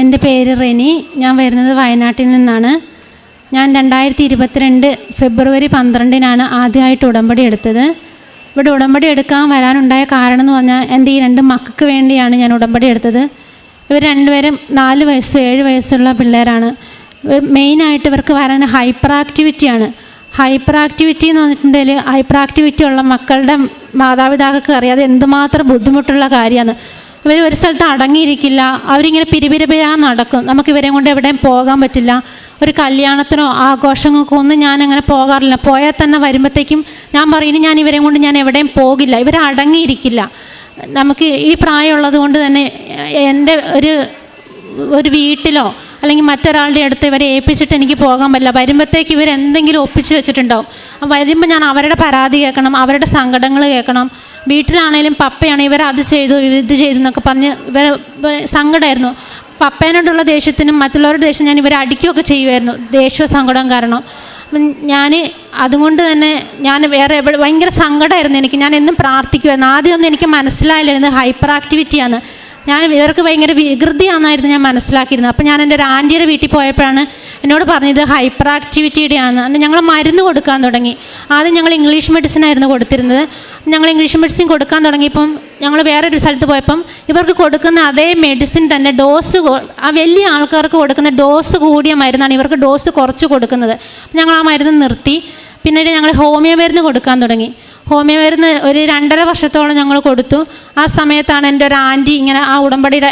എന്റെ പേര് റെനി. ഞാൻ വരുന്നത് വയനാട്ടിൽ നിന്നാണ്. ഞാൻ രണ്ടായിരത്തി ഇരുപത്തിരണ്ട് ഫെബ്രുവരി പന്ത്രണ്ടിനാണ് ആദ്യമായിട്ട് ഉടമ്പടി എടുത്തത്. ഇവിടെ ഉടമ്പടി എടുക്കാൻ വരാനുണ്ടായ കാരണം എന്ന് പറഞ്ഞാൽ എന്റെ ഈ രണ്ട് മക്കൾക്ക് വേണ്ടിയാണ് ഞാൻ ഉടമ്പടി എടുത്തത്. ഇവർ രണ്ടുപേരും നാല് വയസ്സ് ഏഴ് വയസ്സുള്ള പിള്ളേരാണ്. മെയിനായിട്ട് ഇവർക്ക് വരാൻ ഹൈപ്പർ ആക്ടിവിറ്റിയാണ് ഹൈപ്പർ ആക്ടിവിറ്റി എന്ന് പറഞ്ഞിട്ടുണ്ടെങ്കിൽ ഹൈപ്പർ ആക്ടിവിറ്റി ഉള്ള മക്കളുടെ മാതാപിതാക്കൾക്ക് അറിയാതെ എന്തുമാത്രം ബുദ്ധിമുട്ടുള്ള കാര്യമാണ്. ഇവർ ഒരു സ്ഥലത്ത് അടങ്ങിയിരിക്കില്ല. അവരിങ്ങനെ പിരിപിരിപിരാ നടക്കും. നമുക്ക് ഇവരെ കൊണ്ട് എവിടെയും പോകാൻ പറ്റില്ല. ഒരു കല്യാണത്തിനോ ആഘോഷങ്ങൾക്കോ ഒന്നും ഞാൻ അങ്ങനെ പോകാറില്ല. പോയാൽ തന്നെ വരുമ്പോഴത്തേക്കും ഞാൻ പറയുന്നു ഞാൻ ഇവരെ കൊണ്ട് ഞാൻ എവിടെയും പോകില്ല. ഇവർ അടങ്ങിയിരിക്കില്ല. നമുക്ക് ഈ പ്രായമുള്ളത് കൊണ്ട് തന്നെ എന്റെ ഒരു ഒരു വീട്ടിലോ അല്ലെങ്കിൽ മറ്റൊരാളുടെ അടുത്ത് ഇവരെ ഏൽപ്പിച്ചിട്ട് എനിക്ക് പോകാൻ പറ്റില്ല. വരുമ്പോഴത്തേക്ക് ഇവരെന്തെങ്കിലും ഒപ്പിച്ച് വെച്ചിട്ടുണ്ടാവും. വരുമ്പോൾ ഞാൻ അവരുടെ പരാതി കേൾക്കണം അവരുടെ സങ്കടങ്ങൾ കേൾക്കണം. വീട്ടിലാണേലും പപ്പയാണ് ഇവർ അത് ചെയ്തു ഇത് ചെയ്തു എന്നൊക്കെ പറഞ്ഞ് ഇവർ സങ്കടമായിരുന്നു പപ്പേനോടുള്ള ദേഷ്യത്തിനും മറ്റുള്ളവരുടെ ദേഷ്യം ഞാൻ ഇവരെ അടിക്കുകയൊക്കെ ചെയ്യുമായിരുന്നു ദേഷ്യ സങ്കടം കാരണം. അപ്പം ഞാൻ അതുകൊണ്ട് തന്നെ ഞാൻ വേറെ എവിടെ ഭയങ്കര സങ്കടമായിരുന്നു എനിക്ക്. ഞാൻ എന്നും പ്രാർത്ഥിക്കുമായിരുന്നു ആദ്യമൊന്നും എനിക്ക് മനസ്സിലായില്ലായിരുന്നു ഹൈപ്പർ ആക്ടിവിറ്റിയാണ്. ഞാൻ ഇവർക്ക് ഭയങ്കര വികൃതിയാണെന്നായിരുന്നു ഞാൻ മനസ്സിലാക്കിയിരുന്നത്. അപ്പോൾ ഞാൻ എന്റെ ഒരു ആന്റിയുടെ വീട്ടിൽ പോയപ്പോഴാണ് എന്നോട് പറഞ്ഞത് ഹൈപ്പർ ആക്ടിവിറ്റിയുടെയാണ് ഞങ്ങൾ മരുന്ന് കൊടുക്കാൻ തുടങ്ങി. ആദ്യം ഞങ്ങൾ ഇംഗ്ലീഷ് മെഡിസിൻ ആയിരുന്നു കൊടുത്തിരുന്നത്. ഞങ്ങൾ ഇംഗ്ലീഷ് മെഡിസിൻ കൊടുക്കാൻ തുടങ്ങിയപ്പം ഞങ്ങൾ വേറൊരു സ്ഥലത്ത് പോയപ്പം ഇവർക്ക് കൊടുക്കുന്ന അതേ മെഡിസിൻ തന്നെ ഡോസ് ആ വലിയ ആൾക്കാർക്ക് കൊടുക്കുന്ന ഡോസ് കൂടിയ മരുന്നാണ് ഇവർക്ക് ഡോസ് കുറച്ച് കൊടുക്കുന്നത്. ഞങ്ങൾ ആ മരുന്ന് നിർത്തി. പിന്നീട് ഞങ്ങൾ ഹോമിയോ മരുന്ന് കൊടുക്കാൻ തുടങ്ങി. ഹോമിയോ മരുന്ന് ഒരു രണ്ടര വർഷത്തോളം ഞങ്ങൾ കൊടുത്തു. ആ സമയത്താണ് എന്റെ ഒരു ആന്റി ഇങ്ങനെ ആ ഉടമ്പടിയുടെ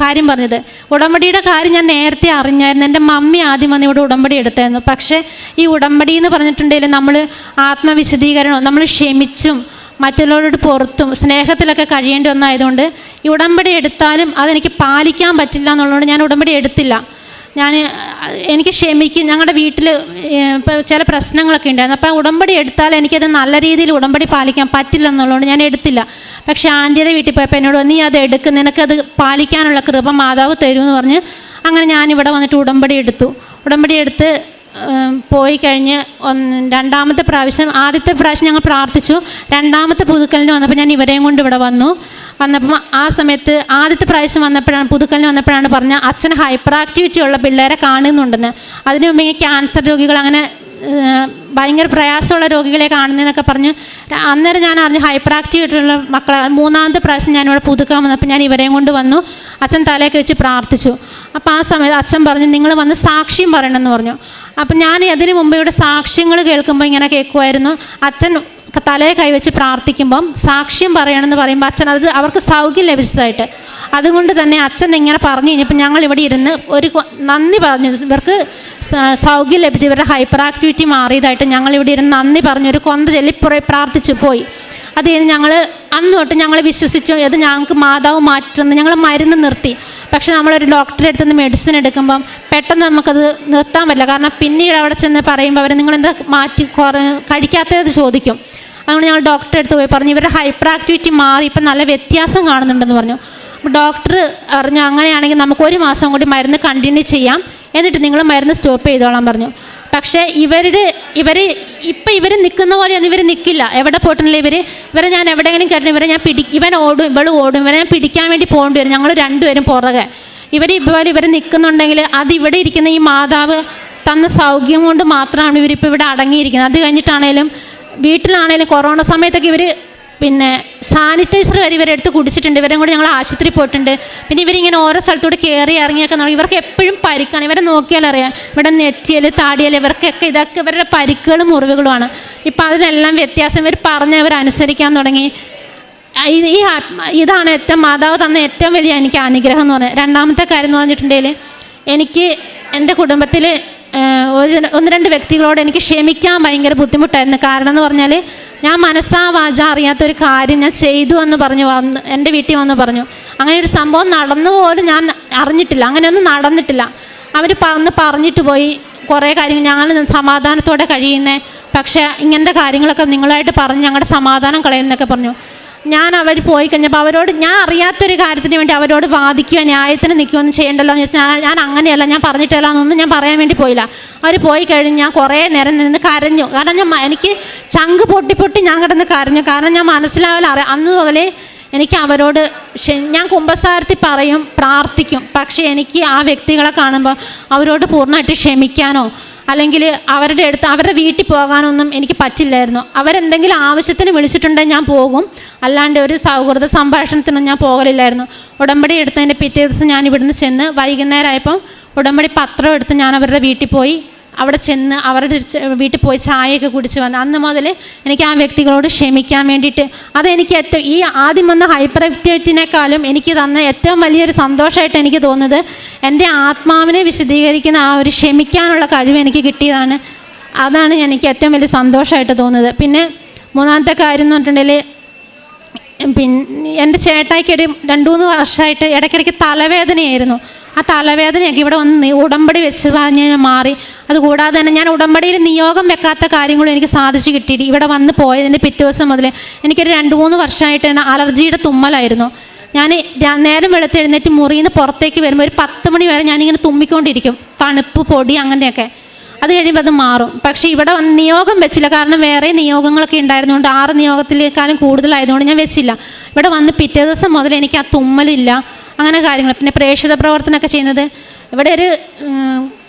കാര്യം പറഞ്ഞത്. ഉടമ്പടിയുടെ കാര്യം ഞാൻ നേരത്തെ അറിഞ്ഞായിരുന്നു. എന്റെ മമ്മി ആദ്യം വന്ന് ഇവിടെ ഉടമ്പടി എടുത്തായിരുന്നു. പക്ഷേ ഈ ഉടമ്പടി എന്ന് പറഞ്ഞിട്ടുണ്ടെങ്കിൽ നമ്മൾ ആത്മവിശദീകരണം നമ്മൾ ക്ഷമിച്ചും മറ്റുള്ളവരോട് പുറത്തും സ്നേഹത്തിലൊക്കെ കഴിയേണ്ടി വന്നായതുകൊണ്ട് ഈ ഉടമ്പടി എടുത്താലും അതെനിക്ക് പാലിക്കാൻ പറ്റില്ല എന്നുള്ളതുകൊണ്ട് ഞാൻ ഉടമ്പടി എടുത്തില്ല. ഞാൻ എനിക്ക് ക്ഷമിക്കും. ഞങ്ങളുടെ വീട്ടിൽ ചില പ്രശ്നങ്ങളൊക്കെ ഉണ്ടായിരുന്നു. അപ്പോൾ ഉടമ്പടി എടുത്താൽ എനിക്കത് നല്ല രീതിയിൽ ഉടമ്പടി പാലിക്കാൻ പറ്റില്ല എന്നുള്ളതുകൊണ്ട് ഞാൻ എടുത്തില്ല. പക്ഷേ ആന്റിയുടെ വീട്ടിൽ പോയപ്പോൾ എന്നോട് നീ അത് എടുക്കും. നിനക്കത് പാലിക്കാനുള്ള കൃപ മാതാവ് തരുമെന്ന് പറഞ്ഞ് അങ്ങനെ ഞാനിവിടെ വന്നിട്ട് ഉടമ്പടി എടുത്തു. ഉടമ്പടി എടുത്ത് പോയി കഴിഞ്ഞ് ഒന്ന് രണ്ടാമത്തെ പ്രാവശ്യം ആദ്യത്തെ പ്രാവശ്യം ഞങ്ങൾ പ്രാർത്ഥിച്ചു. രണ്ടാമത്തെ പുതുക്കലിന് വന്നപ്പോൾ ഞാൻ ഇവരെയും കൊണ്ട് ഇവിടെ വന്നു. വന്നപ്പം ആ സമയത്ത് ആദ്യത്തെ പ്രാവശ്യം വന്നപ്പോഴാണ് പുതുക്കലിന് വന്നപ്പോഴാണ് പറഞ്ഞ അച്ഛൻ ഹൈപ്പർ ആക്ടിവിറ്റി ഉള്ള പിള്ളേരെ കാണുന്നുണ്ടെന്ന്. അതിനു മുമ്പ് ഈ ക്യാൻസർ രോഗികൾ അങ്ങനെ ഭയങ്കര പ്രയാസമുള്ള രോഗികളെ കാണുന്നതെന്നൊക്കെ പറഞ്ഞ് അന്നേരം ഞാൻ അറിഞ്ഞു ഹൈപ്പർ ആക്ടിവിറ്റിയുള്ള മക്കളെ മൂന്നാമത്തെ പ്രാവശ്യം ഞാനിവിടെ പുതുക്കാൻ വന്നപ്പോൾ ഞാൻ ഇവരെയും കൊണ്ട് വന്നു. അച്ഛൻ തലയൊക്കെ വെച്ച് പ്രാർത്ഥിച്ചു. അപ്പോൾ ആ സമയത്ത് അച്ഛൻ പറഞ്ഞു നിങ്ങൾ വന്ന് സാക്ഷ്യം പറയണമെന്ന് പറഞ്ഞു. അപ്പം ഞാൻ അതിന് മുമ്പ് ഇവിടെ സാക്ഷ്യങ്ങൾ കേൾക്കുമ്പോൾ ഇങ്ങനെ കേൾക്കുമായിരുന്നു അച്ഛൻ തലയെ കൈവച്ച് പ്രാർത്ഥിക്കുമ്പം സാക്ഷ്യം പറയണമെന്ന് പറയുമ്പോൾ അച്ഛൻ അത് അവർക്ക് സൗഖ്യം ലഭിച്ചതായിട്ട്. അതുകൊണ്ട് തന്നെ അച്ഛൻ ഇങ്ങനെ പറഞ്ഞു കഴിഞ്ഞപ്പോൾ ഞങ്ങൾ ഇവിടെ ഇരുന്ന് ഒരു നന്ദി പറഞ്ഞു. ഇവർക്ക് സൗഖ്യം ലഭിച്ചു. ഇവരുടെ ഹൈപ്പർ ആക്ടിവിറ്റി മാറിയതായിട്ട് ഞങ്ങൾ ഇവിടെ ഇരുന്ന് നന്ദി പറഞ്ഞു. ഒരു കൊന്ത ചൊല്ലി പ്രാർത്ഥിച്ചു പോയി. അത് കഴിഞ്ഞ് ഞങ്ങൾ അന്ന് തൊട്ട് ഞങ്ങൾ വിശ്വസിച്ചു. അത് ഞങ്ങൾക്ക് മാതാവ് മാറ്റുന്നു. ഞങ്ങൾ മരുന്ന് നിർത്തി. പക്ഷെ നമ്മളൊരു ഡോക്ടറെ അടുത്ത് മെഡിസിൻ എടുക്കുമ്പം പെട്ടെന്ന് നമുക്കത് നിർത്താൻ പറ്റില്ല. കാരണം പിന്നീട് അവിടെ ചെന്ന് പറയുമ്പോൾ അവർ നിങ്ങളെന്താ മാറ്റി കഴിക്കാത്തത് ചോദിക്കും. അതുകൊണ്ട് ഞങ്ങൾ ഡോക്ടറെ അടുത്ത് പോയി പറഞ്ഞു ഇവരുടെ ഹൈപ്പർ ആക്ടിവിറ്റി മാറി ഇപ്പം നല്ല വ്യത്യാസം കാണുന്നുണ്ടെന്ന് പറഞ്ഞു. ഡോക്ടർ അറിഞ്ഞു അങ്ങനെയാണെങ്കിൽ നമുക്ക് ഒരു മാസം കൂടി മരുന്ന് കണ്ടിന്യൂ ചെയ്യാം. എന്നിട്ട് നിങ്ങൾ മരുന്ന് സ്റ്റോപ്പ് ചെയ്തോളാൻ പറഞ്ഞു. പക്ഷേ ഇവരുടെ ഇവർ ഇപ്പം ഇവർ നിൽക്കുന്ന പോലെയൊന്നും ഇവർ നിൽക്കില്ല എവിടെ പോയിട്ടുണ്ടെങ്കിൽ ഇവർ ഇവരെ ഞാൻ എവിടെയെങ്കിലും കയറ്റണം ഇവരെ ഞാൻ പിടി ഇവൻ ഓടും ഇവൾ ഓടും ഇവരെ ഞാൻ പിടിക്കാൻ വേണ്ടി പോകേണ്ടി വരും. ഞങ്ങൾ രണ്ടുപേരും പുറകെ. ഇവർ ഇതുപോലെ ഇവർ നിൽക്കുന്നുണ്ടെങ്കിൽ അത് ഇവിടെ ഇരിക്കുന്ന ഈ മാതാവ് തന്ന സൗഖ്യം കൊണ്ട് മാത്രമാണ് ഇവരിപ്പോൾ ഇവിടെ അടങ്ങിയിരിക്കുന്നത്. അത് കഴിഞ്ഞിട്ടാണേലും വീട്ടിലാണേലും കൊറോണ സമയത്തൊക്കെ ഇവർ പിന്നെ സാനിറ്റൈസർ വരെ ഇവരെടുത്ത് കുടിച്ചിട്ടുണ്ട്. ഇവരും കൂടെ ഞങ്ങൾ ആശുപത്രി പോയിട്ടുണ്ട്. പിന്നെ ഇവരിങ്ങനെ ഓരോ സ്ഥലത്തോട് കയറി ഇറങ്ങിയൊക്കെ നമ്മൾ ഇവർക്ക് എപ്പോഴും പരിക്കാണ്. ഇവരെ നോക്കിയാൽ അറിയാം. ഇവിടെ നെറ്റിയൽ താടിയൽ ഇവർക്കൊക്കെ ഇതൊക്കെ ഇവരുടെ പരിക്കുകളും മുറിവുകളുമാണ്. ഇപ്പം അതിനെല്ലാം വ്യത്യാസം ഇവർ പറഞ്ഞ് അവർ അനുസരിക്കാൻ തുടങ്ങി. ഈ ഇതാണ് ഏറ്റവും മാതാവ് തന്ന ഏറ്റവും വലിയ എനിക്ക് അനുഗ്രഹം എന്ന് പറയുന്നത് രണ്ടാമത്തെ കാര്യം എന്ന് പറഞ്ഞിട്ടുണ്ടെങ്കിൽ എനിക്ക് എന്റെ കുടുംബത്തിൽ ഒരു ഒന്ന് രണ്ട് വ്യക്തികളോട് എനിക്ക് ക്ഷമിക്കാൻ ഭയങ്കര ബുദ്ധിമുട്ടായിരുന്നു. കാരണം എന്ന് പറഞ്ഞാൽ ഞാൻ മനസ്സാ വാച അറിയാത്തൊരു കാര്യം ഞാൻ ചെയ്തു എന്ന് പറഞ്ഞു വന്ന് എന്റെ വീട്ടിൽ വന്ന് പറഞ്ഞു. അങ്ങനെ ഒരു സംഭവം നടന്നു പോലും ഞാൻ അറിഞ്ഞിട്ടില്ല. അങ്ങനെയൊന്നും നടന്നിട്ടില്ല. അവർ പറഞ്ഞ് പറഞ്ഞിട്ട് പോയി. കുറേ കാര്യങ്ങൾ ഞങ്ങൾ സമാധാനത്തോടെ കഴിയുന്നേ. പക്ഷേ ഇങ്ങനത്തെ കാര്യങ്ങളൊക്കെ നിങ്ങളായിട്ട് പറഞ്ഞ് ഞങ്ങളുടെ സമാധാനം കളയുന്നൊക്കെ പറഞ്ഞു. ഞാൻ അവർ പോയി കഴിഞ്ഞപ്പോൾ അവരോട് ഞാൻ അറിയാത്തൊരു കാര്യത്തിന് വേണ്ടി അവരോട് വാദിക്കുകയോ ന്യായത്തിന് നിൽക്കുകയൊന്നും ചെയ്യണ്ടല്ലോ എന്ന് വെച്ചാൽ ഞാൻ അങ്ങനെയല്ല ഞാൻ പറഞ്ഞിട്ടില്ല എന്നൊന്നും ഞാൻ പറയാൻ വേണ്ടി പോയില്ല. അവർ പോയി കഴിഞ്ഞ് ഞാൻ കുറേ നേരം നിന്ന് കരഞ്ഞു. കാരണം ഞാൻ എനിക്ക് ചങ്ക് പൊട്ടി പൊട്ടി ഞാൻ കിടന്ന് കരഞ്ഞു. കാരണം ഞാൻ മനസ്സിലാവില്ല അറിയാം അന്ന് മുതലേ എനിക്ക് അവരോട് ഞാൻ കുമ്പസാരത്തിൽ പറയും പ്രാർത്ഥിക്കും. പക്ഷേ എനിക്ക് ആ വ്യക്തികളെ കാണുമ്പോൾ അവരോട് പൂർണമായിട്ട് ക്ഷമിക്കാനോ അല്ലെങ്കിൽ അവരുടെ അടുത്ത് അവരുടെ വീട്ടിൽ പോകാനൊന്നും എനിക്ക് പറ്റില്ലായിരുന്നു. അവരെന്തെങ്കിലും ആവശ്യത്തിന് വിളിച്ചിട്ടുണ്ടെങ്കിൽ ഞാൻ പോകും. അല്ലാണ്ട് ഒരു സൗഹൃദ സംഭാഷണത്തിനും ഞാൻ പോകലില്ലായിരുന്നു. ഉടമ്പടി എടുത്തതിന്റെ പിറ്റേ ദിവസം ഞാൻ ഇവിടുന്ന് ചെന്ന് വൈകുന്നേരമായപ്പം ഉടമ്പടി പത്രം എടുത്ത് ഞാൻ അവരുടെ വീട്ടിൽ പോയി. അവിടെ ചെന്ന് അവരുടെ വീട്ടിൽ പോയി ചായയൊക്കെ കുടിച്ച് വന്ന് അന്ന് മുതൽ എനിക്ക് ആ വ്യക്തികളോട് ക്ഷമിക്കാൻ വേണ്ടിയിട്ട് അതെനിക്ക് ഏറ്റവും ഈ ആദ്യം വന്ന ഹൈപ്പർ ആക്ടിവിറ്റിനേക്കാളും എനിക്ക് തന്ന ഏറ്റവും വലിയൊരു സന്തോഷമായിട്ട് എനിക്ക് തോന്നുന്നത് എന്റെ ആത്മാവിനെ വിശദീകരിക്കുന്ന ആ ഒരു ക്ഷമിക്കാനുള്ള കഴിവ് എനിക്ക് കിട്ടിയതാണ്. അതാണ് എനിക്ക് ഏറ്റവും വലിയ സന്തോഷമായിട്ട് തോന്നുന്നത്. പിന്നെ മൂന്നാമത്തെ കാര്യം എന്ന് പറഞ്ഞിട്ടുണ്ടെങ്കിൽ പിന്നെ എന്റെ ചേട്ടായിക്കൊരു രണ്ട് മൂന്ന് വർഷമായിട്ട് ഇടയ്ക്കിടയ്ക്ക് തലവേദനയായിരുന്നു. ആ തലവേദനയൊക്കെ ഇവിടെ വന്ന് ഉടമ്പടി വെച്ച് ഞാൻ മാറി. അതുകൂടാതെ തന്നെ ഞാൻ ഉടമ്പടിയിൽ നിയോഗം വെക്കാത്ത കാര്യങ്ങളും എനിക്ക് സാധിച്ചു കിട്ടിയിട്ട് ഇവിടെ വന്ന് പോയതിന്റെ പിറ്റേ ദിവസം മുതൽ എനിക്കൊരു രണ്ട് മൂന്ന് വർഷമായിട്ട് തന്നെ അലർജിയുടെ തുമ്മലായിരുന്നു. ഞാൻ നേരം വെളുത്തെഴുന്നേറ്റ് മുറിയിൽ നിന്ന് പുറത്തേക്ക് വരുമ്പോൾ ഒരു പത്ത് മണി വരെ ഞാനിങ്ങനെ തുമ്മിക്കൊണ്ടിരിക്കും. തണുപ്പ് പൊടി അങ്ങനെയൊക്കെ. അത് കഴിയുമ്പോൾ അത് മാറും. പക്ഷേ ഇവിടെ വന്ന് നിയോഗം വെച്ചില്ല. കാരണം വേറെ നിയോഗങ്ങളൊക്കെ ഉണ്ടായിരുന്നുകൊണ്ട് ആറ് നിയോഗത്തിലേക്കാളും കൂടുതലായതുകൊണ്ട് ഞാൻ വെച്ചില്ല. ഇവിടെ വന്ന് പിറ്റേ ദിവസം മുതൽ എനിക്ക് ആ തുമ്മലില്ല. അങ്ങനെ കാര്യങ്ങൾ. പിന്നെ പ്രേക്ഷിത പ്രവർത്തനമൊക്കെ ചെയ്യുന്നത്. ഇവിടെ ഒരു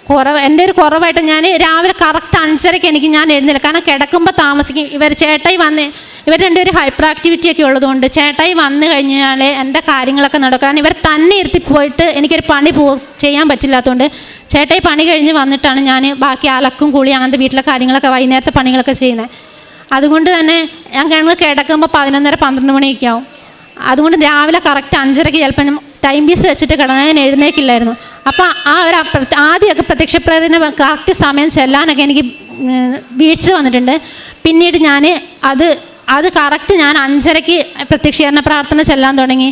കുറവ് എന്റെ ഒരു കുറവായിട്ട് ഞാൻ രാവിലെ കറക്റ്റ് അഞ്ചരയ്ക്ക് എനിക്ക് ഞാൻ എഴുന്നില്ല കാരണം കിടക്കുമ്പോൾ താമസിക്കും. ഇവർ ചേട്ടായി വന്ന് ഇവർ രണ്ടുപേരും ഹൈപ്പർ ആക്ടിവിറ്റി ഒക്കെ ഉള്ളതുകൊണ്ട് ചേട്ടായി വന്നു കഴിഞ്ഞാൽ എന്റെ കാര്യങ്ങളൊക്കെ നടക്കാൻ ഇവർ തന്നെ ഇരുത്തി പോയിട്ട് എനിക്കൊരു പണി പൂ ചെയ്യാൻ പറ്റില്ലാത്തതുകൊണ്ട് ചേട്ടായി പണി കഴിഞ്ഞ് വന്നിട്ടാണ് ഞാൻ ബാക്കി അലക്കും കുളി അങ്ങനത്തെ വീട്ടിലെ കാര്യങ്ങളൊക്കെ വൈകുന്നേരത്തെ പണികളൊക്കെ ചെയ്യുന്നത് അതുകൊണ്ട് തന്നെ ഞാൻ കിടക്കുമ്പോൾ പതിനൊന്നര പന്ത്രണ്ട് മണിയൊക്കെ ആവും. അതുകൊണ്ട് രാവിലെ കറക്റ്റ് അഞ്ചരയ്ക്ക് ചിലപ്പോൾ ഞാൻ ടൈം പീസ് വെച്ചിട്ട് കിടന്നാൽ ഞാൻ എഴുന്നേക്കില്ലായിരുന്നു. അപ്പോൾ ആ ഒരു ആദ്യമൊക്കെ പ്രത്യക്ഷ പ്രേരണ കറക്റ്റ് സമയം ചെല്ലാനൊക്കെ എനിക്ക് വീഴ്ച വന്നിട്ടുണ്ട്. പിന്നീട് ഞാൻ അത് അത് കറക്റ്റ് ഞാൻ അഞ്ചരയ്ക്ക് പ്രത്യക്ഷീകരണ പ്രാർത്ഥന ചെല്ലാൻ തുടങ്ങി.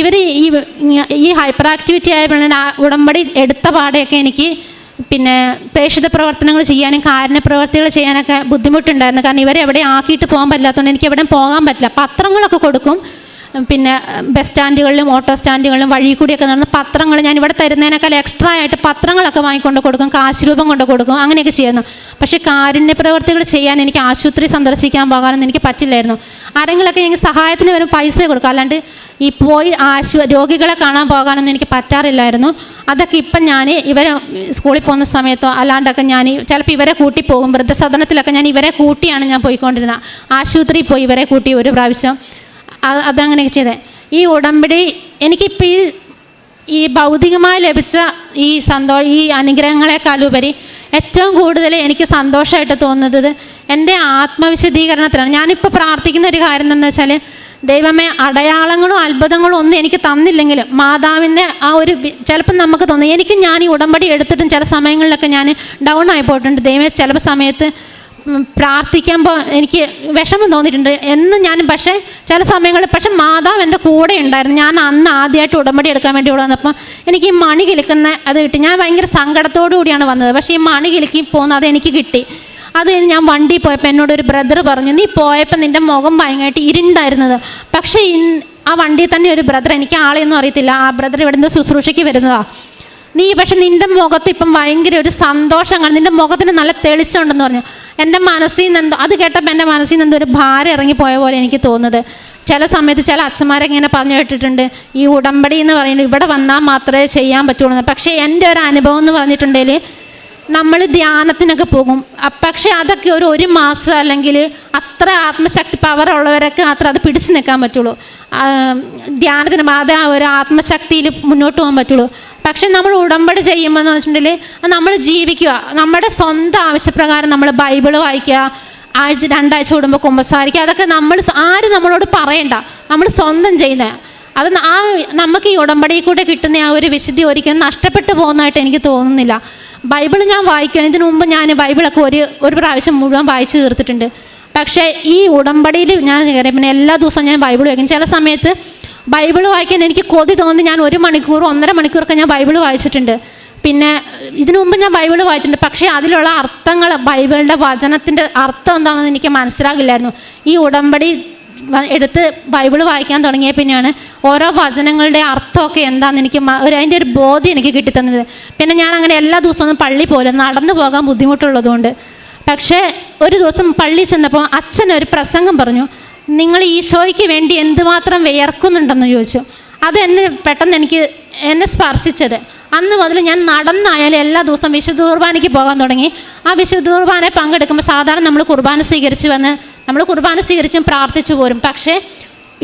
ഇവർ ഈ ഈ ഹൈപ്പർ ആക്ടിവിറ്റി ആയപ്പോഴാണ് ഉടമ്പടി എടുത്ത പാടെയൊക്കെ എനിക്ക് പിന്നെ പ്രേക്ഷിത പ്രവർത്തനങ്ങൾ ചെയ്യാനും കാരുണ്യ പ്രവർത്തികൾ ചെയ്യാനൊക്കെ ബുദ്ധിമുട്ടുണ്ടായിരുന്നു. കാരണം ഇവരെ എവിടെ ആക്കിയിട്ട് പോകാൻ പറ്റാത്തതുകൊണ്ട് എനിക്ക് എവിടെയും പോകാൻ പറ്റില്ല. പത്രങ്ങളൊക്കെ കൊടുക്കും. പിന്നെ ബസ് സ്റ്റാൻഡുകളിലും ഓട്ടോ സ്റ്റാൻഡുകളിലും വഴി കൂടിയൊക്കെ നടന്ന് പത്രങ്ങൾ ഞാൻ ഇവിടെ തരുന്നതിനേക്കാൾ എക്സ്ട്രാ ആയിട്ട് പത്രങ്ങളൊക്കെ വാങ്ങിക്കൊണ്ട് കൊടുക്കും കാശ് രൂപം കൊണ്ട് കൊടുക്കും അങ്ങനെയൊക്കെ ചെയ്യുന്നു. പക്ഷേ കാരുണ്യ പ്രവർത്തികൾ ചെയ്യാൻ എനിക്ക് ആശുപത്രി സന്ദർശിക്കാൻ പോകാനൊന്നും എനിക്ക് പറ്റില്ലായിരുന്നു. ആരെങ്കിലൊക്കെ എനിക്ക് സഹായത്തിന് വരും പൈസ കൊടുക്കും. അല്ലാണ്ട് ഈ പോയി ആശു രോഗികളെ കാണാൻ പോകാനൊന്നും എനിക്ക് പറ്റാറില്ലായിരുന്നു. അതൊക്കെ ഇപ്പം ഞാൻ ഇവരെ സ്കൂളിൽ പോകുന്ന സമയത്തോ അല്ലാണ്ടൊക്കെ ഞാൻ ചിലപ്പോൾ ഇവരെ കൂട്ടി പോകും. വൃദ്ധസദനത്തിലൊക്കെ ഞാൻ ഇവരെ കൂട്ടിയാണ് ഞാൻ പോയിക്കൊണ്ടിരുന്നത്. ആശുപത്രിയിൽ പോയി ഇവരെ കൂട്ടി ഒരു പ്രാവശ്യം. അത് ചെയ്തത് ചെയ്തേ. ഈ ഉടമ്പടി എനിക്കിപ്പോൾ ഈ ഈ ഭൗതികമായി ലഭിച്ച ഈ സന്തോ ഈ അനുഗ്രഹങ്ങളെക്കാളുപരി ഏറ്റവും കൂടുതൽ എനിക്ക് സന്തോഷമായിട്ട് തോന്നുന്നത് എന്റെ ആത്മവിശദീകരണത്തിലാണ് ഞാനിപ്പോൾ പ്രാർത്ഥിക്കുന്ന ഒരു കാര്യം എന്താണെന്ന് വെച്ചാൽ ദൈവമേ അടയാളങ്ങളും അത്ഭുതങ്ങളും ഒന്നും എനിക്ക് തന്നില്ലെങ്കിൽ മാതാവിന്റെ ആ ഒരു ചിലപ്പം നമുക്ക് തോന്നും. എനിക്ക് ഞാൻ ഈ ഉടമ്പടി എടുത്തിട്ടും ചില സമയങ്ങളിലൊക്കെ ഞാൻ ഡൗൺ ആയി പോയിട്ടുണ്ട്. ദൈവം ചില സമയത്ത് പ്രാർത്ഥിക്കുമ്പോൾ എനിക്ക് വിഷമം തോന്നിയിട്ടുണ്ട് എന്ന് ഞാൻ പക്ഷേ ചില സമയങ്ങളിൽ പക്ഷെ മാതാവ് എന്റെ കൂടെ ഉണ്ടായിരുന്നു. ഞാൻ അന്ന് ആദ്യമായിട്ട് ഉടമ്പടി എടുക്കാൻ വേണ്ടി ഇവിടെ വന്നപ്പോൾ എനിക്ക് ഈ മണി കിലുക്കുന്ന അത് കിട്ടി. ഞാൻ ഭയങ്കര സങ്കടത്തോടു കൂടിയാണ് വന്നത്. പക്ഷേ ഈ മണി കിലുക്കി പോകുന്നത് അത് എനിക്ക് കിട്ടി. അത് ഞാൻ വണ്ടി പോയപ്പോൾ എന്നോട് ഒരു ബ്രദർ പറഞ്ഞു നീ പോയപ്പോൾ നിന്റെ മുഖം ഭയങ്കരമായിട്ട് ഇരുണ്ടായിരുന്നത്. പക്ഷേ ആ വണ്ടിയിൽ തന്നെ ഒരു ബ്രദർ എനിക്ക് ആളെയൊന്നും അറിയത്തില്ല. ആ ബ്രദർ ഇവിടുന്ന് ശുശ്രൂഷയ്ക്ക് വരുന്നതാണ് നീ പക്ഷെ നിന്റെ മുഖത്ത് ഇപ്പം ഭയങ്കര ഒരു സന്തോഷം നിന്റെ മുഖത്തിന് നല്ല തെളിച്ചമുണ്ടെന്ന് പറഞ്ഞു. എന്റെ മനസ്സിൽ നിന്ന് എന്തോ അത് കേട്ടപ്പോൾ എന്റെ മനസ്സിൽ നിന്ന് എന്തോ ഒരു ഭാരം ഇറങ്ങിപ്പോയ പോലെ എനിക്ക് തോന്നുന്നത്. ചില സമയത്ത് ചില അച്ഛന്മാരൊക്കെ ഇങ്ങനെ പറഞ്ഞു കേട്ടിട്ടുണ്ട് ഈ ഉടമ്പടി എന്ന് പറയുന്നത് ഇവിടെ വന്നാൽ മാത്രമേ ചെയ്യാൻ പറ്റുള്ളൂ. പക്ഷേ എന്റെ ഒരു അനുഭവം എന്ന് പറഞ്ഞിട്ടുണ്ടെങ്കിൽ നമ്മൾ ധ്യാനത്തിനൊക്കെ പോകും. പക്ഷേ അതൊക്കെ ഒരു ഒരു മാസം അല്ലെങ്കിൽ അത്ര ആത്മശക്തി പവർ ഉള്ളവരൊക്കെ മാത്രമേ അത് പിടിച്ചു നിൽക്കാൻ പറ്റുള്ളൂ. ധ്യാനത്തിന് അത് ഒരു ആത്മശക്തിയിൽ മുന്നോട്ട് പോകാൻ പറ്റുള്ളൂ. പക്ഷെ നമ്മൾ ഉടമ്പടി ചെയ്യുമ്പോൾ എന്ന് വെച്ചിട്ടുണ്ടെങ്കിൽ നമ്മൾ ജീവിക്കുക. നമ്മുടെ സ്വന്തം ആവശ്യപ്രകാരം നമ്മൾ ബൈബിൾ വായിക്കുക ആഴ്ച രണ്ടാഴ്ച കൂടുമ്പോൾ കുമ്പസാരിക്കുക. അതൊക്കെ നമ്മൾ ആരും നമ്മളോട് പറയണ്ട. നമ്മൾ സ്വന്തം ചെയ്യുന്നത്. അത് ആ നമുക്ക് ഈ ഉടമ്പടിയിൽ കൂടെ കിട്ടുന്ന ആ ഒരു വിശുദ്ധി ഒരിക്കലും നഷ്ടപ്പെട്ടു പോകുന്നതായിട്ട് എനിക്ക് തോന്നുന്നില്ല. ബൈബിൾ ഞാൻ വായിക്കുകയാണ് ഇതിനു മുമ്പ് ഞാൻ ബൈബിളൊക്കെ ഒരു ഒരു പ്രാവശ്യം മുഴുവൻ വായിച്ചു തീർത്തിട്ടുണ്ട്. പക്ഷേ ഈ ഉടമ്പടിയിൽ ഞാൻ പിന്നെ എല്ലാ ദിവസവും ഞാൻ ബൈബിൾ വായിക്കും. ചില സമയത്ത് ബൈബിൾ വായിക്കാൻ എനിക്ക് കൊതി തോന്നി. ഞാൻ ഒരു മണിക്കൂർ ഒന്നര മണിക്കൂറൊക്കെ ഞാൻ ബൈബിൾ വായിച്ചിട്ടുണ്ട്. പിന്നെ ഇതിനു മുമ്പ് ഞാൻ ബൈബിൾ വായിച്ചിട്ടുണ്ട്. പക്ഷേ അതിലുള്ള അർത്ഥങ്ങൾ ബൈബിളിന്റെ വചനത്തിന്റെ അർത്ഥം എന്താണെന്ന് എനിക്ക് മനസ്സിലാകില്ലായിരുന്നു. ഈ ഉടമ്പടി എടുത്ത് ബൈബിൾ വായിക്കാൻ തുടങ്ങിയ പിന്നെയാണ് ഓരോ വചനങ്ങളുടെ അർത്ഥമൊക്കെ എന്താണെന്ന് എനിക്ക് ഒരു അതിന്റെ ഒരു ബോധ്യം എനിക്ക് കിട്ടിത്തന്നത്. പിന്നെ ഞാൻ അങ്ങനെ എല്ലാ ദിവസവും പള്ളി പോലെ നടന്നു പോകാൻ ബുദ്ധിമുട്ടുള്ളതുകൊണ്ട്. പക്ഷേ ഒരു ദിവസം പള്ളി ചെന്നപ്പോൾ അച്ഛൻ ഒരു പ്രസംഗം പറഞ്ഞു നിങ്ങൾ ഈശോയ്ക്ക് വേണ്ടി എന്തുമാത്രം വിയർക്കുന്നുണ്ടെന്ന് ചോദിച്ചു. അത് എന്നെ പെട്ടെന്ന് എനിക്ക് എന്നെ സ്പർശിച്ചത്. അന്ന് മുതൽ ഞാൻ നടന്നായാലും എല്ലാ ദിവസവും വിശുദ്ധ കുർബാനയ്ക്ക് പോകാൻ തുടങ്ങി. ആ വിശുദ്ധ കുർബാനയിൽ പങ്കെടുക്കുമ്പോൾ സാധാരണ നമ്മൾ കുർബാന സ്വീകരിച്ച് വന്ന് നമ്മൾ കുർബാന സ്വീകരിച്ചും പ്രാർത്ഥിച്ചു പോരും. പക്ഷേ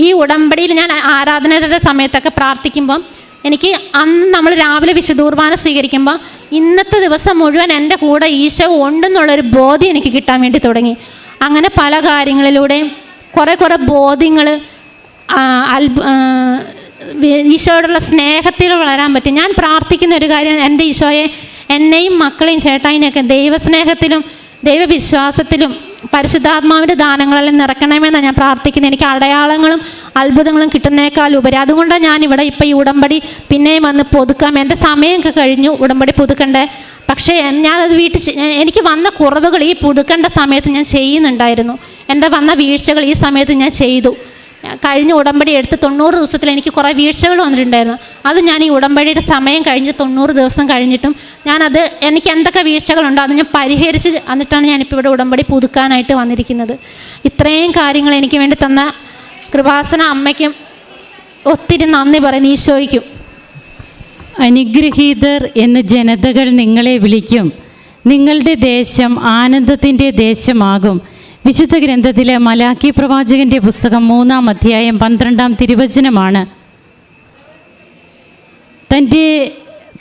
ഈ ഉടമ്പടിയിൽ ഞാൻ ആരാധനയുടെ സമയത്തൊക്കെ പ്രാർത്ഥിക്കുമ്പം എനിക്ക് അന്ന് നമ്മൾ രാവിലെ വിശുദ്ധ കുർബാന സ്വീകരിക്കുമ്പോൾ ഇന്നത്തെ ദിവസം മുഴുവൻ എന്റെ കൂടെ ഈശോ ഉണ്ടെന്നുള്ളൊരു ബോധ്യം എനിക്ക് കിട്ടാൻ വേണ്ടി തുടങ്ങി. അങ്ങനെ പല കാര്യങ്ങളിലൂടെയും കുറേ കുറേ ബോധ്യങ്ങൾ അത്ഭു ഈശോയോടുള്ള സ്നേഹത്തിൽ വളരാൻ പറ്റും. ഞാൻ പ്രാർത്ഥിക്കുന്ന ഒരു കാര്യം എന്റെ ഈശോയെ എന്നെയും മക്കളെയും ചേട്ടായിനെയൊക്കെ ദൈവസ്നേഹത്തിലും ദൈവവിശ്വാസത്തിലും പരിശുദ്ധാത്മാവിന്റെ ദാനങ്ങളെല്ലാം നിറക്കണമെന്നാണ് ഞാൻ പ്രാർത്ഥിക്കുന്നത്. എനിക്ക് അടയാളങ്ങളും അത്ഭുതങ്ങളും കിട്ടുന്നേക്കാൾ ഉപരി അതുകൊണ്ട് ഞാൻ ഇവിടെ ഇപ്പം ഈ ഉടമ്പടി പിന്നെയും വന്ന് പുതുക്കാം. എന്റെ സമയമൊക്കെ കഴിഞ്ഞു ഉടമ്പടി പുതുക്കണ്ടേ? പക്ഷേ ഞാനത് വീട്ടിൽ എനിക്ക് വന്ന കുറവുകൾ ഈ പുതുക്കേണ്ട സമയത്ത് ഞാൻ ചെയ്യുന്നുണ്ടായിരുന്നു. എന്റെ വന്ന വീഴ്ചകൾ ഈ സമയത്ത് ഞാൻ ചെയ്തു. കഴിഞ്ഞ ഉടമ്പടി എടുത്ത് തൊണ്ണൂറ് ദിവസത്തിൽ എനിക്ക് കുറേ വീഴ്ചകൾ വന്നിട്ടുണ്ടായിരുന്നു. അത് ഞാൻ ഈ ഉടമ്പടിയുടെ സമയം കഴിഞ്ഞ് തൊണ്ണൂറ് ദിവസം കഴിഞ്ഞിട്ടും ഞാനത് എനിക്ക് എന്തൊക്കെ വീഴ്ചകളുണ്ടോ അത് ഞാൻ പരിഹരിച്ച് എന്നിട്ടാണ് ഞാനിപ്പോൾ ഇവിടെ ഉടമ്പടി പുതുക്കാനായിട്ട് വന്നിരിക്കുന്നത്. ഇത്രയും കാര്യങ്ങൾ എനിക്ക് വേണ്ടി തന്ന കൃപാസന അമ്മയ്ക്കും ഒത്തിരി നന്ദി പറയുന്നു ഈശോയ്ക്കും. അനുഗ്രഹീതർ എന്ന ജനതകൾ നിങ്ങളെ വിളിക്കും. നിങ്ങളുടെ ദേശം ആനന്ദത്തിന്റെ ദേശമാകും. വിശുദ്ധ ഗ്രന്ഥത്തിലെ മലാക്കി പ്രവാചകന്റെ പുസ്തകം മൂന്നാം അധ്യായം പന്ത്രണ്ടാം തിരുവചനമാണ്. തന്റെ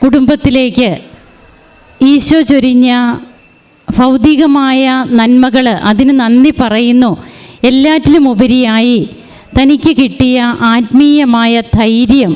കുടുംബത്തിലേക്ക് ഈശോ ചൊരിഞ്ഞ ഭൗതികമായ നന്മകൾ അതിന് നന്ദി പറയുന്നു. എല്ലാറ്റിലും ഉപരിയായി തനിക്ക് കിട്ടിയ ആത്മീയമായ ധൈര്യം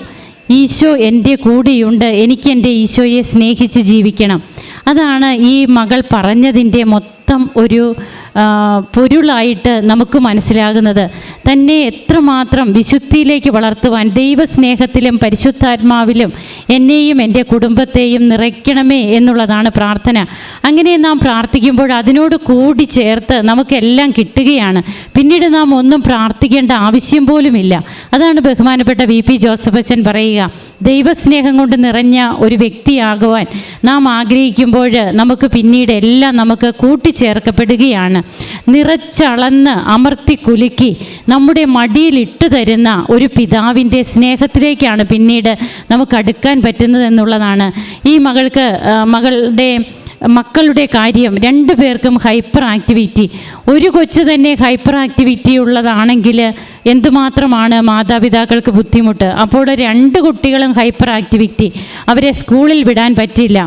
ഈശോ എന്റെ കൂടെയുണ്ട്. എനിക്ക് എന്റെ ഈശോയെ സ്നേഹിച്ച് ജീവിക്കണം. അതാണ് ഈ മകൾ പറഞ്ഞതിന്റെ മൊത്തം ഒരു ആ, പൊരുളായിട്ട് നമുക്ക് മനസ്സിലാകുന്നത്. തന്നെ എത്രമാത്രം വിശുദ്ധിയിലേക്ക് വളർത്തുവാൻ ദൈവസ്നേഹത്തിലും പരിശുദ്ധാത്മാവിലും എന്നെയും എന്റെ കുടുംബത്തെയും നിറയ്ക്കണമേ എന്നുള്ളതാണ് പ്രാർത്ഥന. അങ്ങനെ നാം പ്രാർത്ഥിക്കുമ്പോൾ അതിനോട് കൂടി ചേർത്ത് നമുക്കെല്ലാം കിട്ടുകയാണ്. പിന്നീട് നാം ഒന്നും പ്രാർത്ഥിക്കേണ്ട ആവശ്യം പോലുമില്ല. അതാണ് ബഹുമാനപ്പെട്ട വി പി ജോസഫ് അച്ഛൻ പറയുക. ദൈവസ്നേഹം കൊണ്ട് നിറഞ്ഞ ഒരു വ്യക്തിയാകുവാൻ നാം ആഗ്രഹിക്കുമ്പോൾ നമുക്ക് പിന്നീട് എല്ലാം നമുക്ക് കൂട്ടിച്ചേർക്കപ്പെടുകയാണ് നിറച്ചളന്ന് അമർത്തി കുലുക്കി നമ്മുടെ മടിയിൽ ഇട്ടു തരുന്ന ഒരു പിതാവിന്റെ സ്നേഹത്തിലേക്കാണ് പിന്നീട് നമുക്ക് അടുക്കാൻ പറ്റുന്നത് എന്നുള്ളതാണ് ഈ മകൾക്ക് മകളുടെ മക്കളുടെ കാര്യം രണ്ടു പേർക്കും ഹൈപ്പർ ആക്ടിവിറ്റി ഒരു കൊച്ചു തന്നെ ഹൈപ്പർ ആക്ടിവിറ്റി ഉള്ളതാണെങ്കിൽ എന്തുമാത്രമാണ് മാതാപിതാക്കൾക്ക് ബുദ്ധിമുട്ട്? അപ്പോൾ രണ്ട് കുട്ടികളും ഹൈപ്പർ ആക്ടിവിറ്റി അവരെ സ്കൂളിൽ വിടാൻ പറ്റില്ല.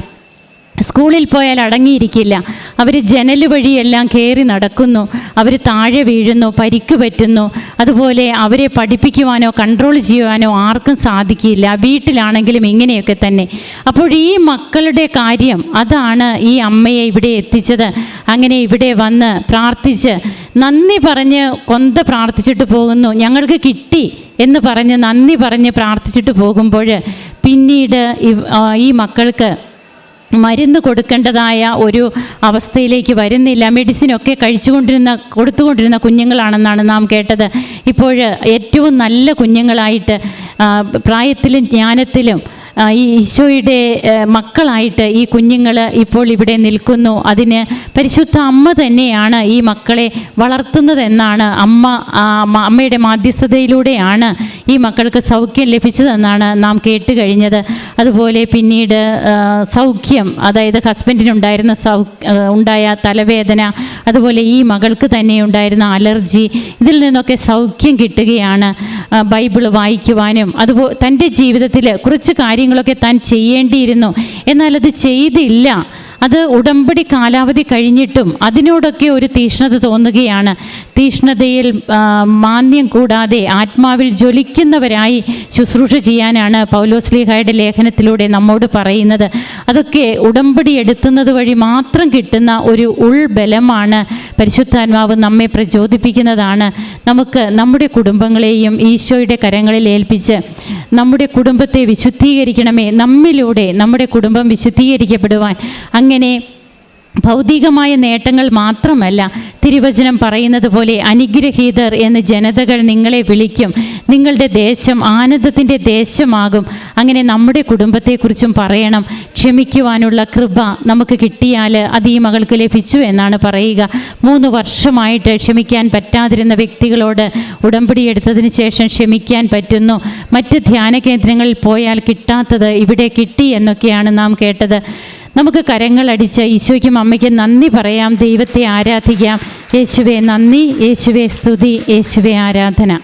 സ്കൂളിൽ പോയാൽ അടങ്ങിയിരിക്കില്ല. അവർ ജനൽ വഴിയെല്ലാം കയറി നടക്കുന്നു. അവർ താഴെ വീഴുന്നു പരിക്ക് പറ്റുന്നു. അതുപോലെ അവരെ പഠിപ്പിക്കുവാനോ കൺട്രോൾ ചെയ്യുവാനോ ആർക്കും സാധിക്കില്ല. വീട്ടിലാണെങ്കിലും ഇങ്ങനെയൊക്കെ തന്നെ. അപ്പോൾ ഈ മക്കളുടെ കാര്യം അതാണ് ഈ അമ്മയെ ഇവിടെ എത്തിച്ചത്. അങ്ങനെ ഇവിടെ വന്ന് പ്രാർത്ഥിച്ച് നന്ദി പറഞ്ഞ് കൊന്ത പ്രാർത്ഥിച്ചിട്ട് പോകുന്നു. ഞങ്ങൾക്ക് കിട്ടി എന്ന് പറഞ്ഞ് നന്ദി പറഞ്ഞ് പ്രാർത്ഥിച്ചിട്ട് പോകുമ്പോൾ പിന്നീട് ഈ മക്കൾക്ക് മരുന്ന് കൊടുക്കേണ്ടതായ ഒരു അവസ്ഥയിലേക്ക് വരുന്നില്ല. മെഡിസിനൊക്കെ കഴിച്ചുകൊണ്ടിരുന്ന കൊടുത്തുകൊണ്ടിരുന്ന കുഞ്ഞുങ്ങളാണെന്നാണ് നാം കേട്ടത്. ഇപ്പോൾ ഏറ്റവും നല്ല കുഞ്ഞുങ്ങളായിട്ട് പ്രായത്തിലും ജ്ഞാനത്തിലും ഈ ഈശോയുടെ മക്കളായിട്ട് ഈ കുഞ്ഞുങ്ങൾ ഇപ്പോൾ ഇവിടെ നിൽക്കുന്നു. അതിന് പരിശുദ്ധ അമ്മ തന്നെയാണ് ഈ മക്കളെ വളർത്തുന്നതെന്നാണ് അമ്മ അമ്മയുടെ മാധ്യസ്ഥതയിലൂടെയാണ് ഈ മക്കൾക്ക് സൗഖ്യം ലഭിച്ചതെന്നാണ് നാം കേട്ട് കഴിഞ്ഞത്. അതുപോലെ പിന്നീട് സൗഖ്യം അതായത് ഹസ്ബൻഡിനുണ്ടായിരുന്ന സൗ ഉണ്ടായ തലവേദന അതുപോലെ ഈ മകൾക്ക് തന്നെ ഉണ്ടായിരുന്ന അലർജി ഇതിൽ നിന്നൊക്കെ സൗഖ്യം കിട്ടുകയാണ് ബൈബിൾ വായിക്കുവാനും. അതുപോലെ തന്റെ ജീവിതത്തിൽ കുറച്ച് കാര്യങ്ങളൊക്കെ താൻ ചെയ്യേണ്ടിയിരുന്നു. എന്നാൽ അത് ചെയ്തില്ല. അത് ഉടമ്പടി കാലാവധി കഴിഞ്ഞിട്ടും അതിനോടൊക്കെ ഒരു തീഷ്ണത തോന്നുകയാണ്. തീഷ്ണതയിൽ മാന്യം കൂടാതെ ആത്മാവിൽ ജ്വലിക്കുന്നവരായി ശുശ്രൂഷ ചെയ്യാനാണ് പൗലോസ്ലിഹായുടെ ലേഖനത്തിലൂടെ നമ്മോട് പറയുന്നത്. അതൊക്കെ ഉടമ്പടി എടുത്തുന്നത് വഴി മാത്രം കിട്ടുന്ന ഒരു ഉൾബലമാണ് പരിശുദ്ധാത്മാവ് നമ്മെ പ്രചോദിപ്പിക്കുന്നതാണ്. നമുക്ക് നമ്മുടെ കുടുംബങ്ങളെയും ഈശോയുടെ കരങ്ങളിൽ ഏൽപ്പിച്ച് നമ്മുടെ കുടുംബത്തെ വിശുദ്ധീകരിക്കണമേ. നമ്മിലൂടെ നമ്മുടെ കുടുംബം വിശുദ്ധീകരിക്കപ്പെടുവാൻ അങ്ങനെ ഭൗതികമായ നേട്ടങ്ങൾ മാത്രമല്ല തിരുവചനം പറയുന്നത് പോലെ അനുഗ്രഹീതർ എന്ന് ജനതകൾ നിങ്ങളെ വിളിക്കും. നിങ്ങളുടെ ദേശം ആനന്ദത്തിന്റെ ദേശമാകും. അങ്ങനെ നമ്മുടെ കുടുംബത്തെക്കുറിച്ചും പറയണം. ക്ഷമിക്കുവാനുള്ള കൃപ നമുക്ക് കിട്ടിയാൽ അത് ഈ മകൾക്ക് ലഭിച്ചു എന്നാണ് പറയുക. മൂന്ന് വർഷമായിട്ട് ക്ഷമിക്കാൻ പറ്റാതിരുന്ന വ്യക്തികളോട് ഉടമ്പടി എടുത്തതിന് ശേഷം ക്ഷമിക്കാൻ പറ്റുന്നു. മറ്റ് ധ്യാന കേന്ദ്രങ്ങളിൽ പോയാൽ കിട്ടാത്തത് ഇവിടെ കിട്ടി എന്നൊക്കെയാണ് നാം കേട്ടത്. നമുക്ക് കരങ്ങളടിച്ച് ഈശോയ്ക്കും അമ്മയ്ക്കും നന്ദി പറയാം. ദൈവത്തെ ആരാധിക്കാം. യേശുവെ നന്ദി. യേശുവെ സ്തുതി. യേശുവെ ആരാധന.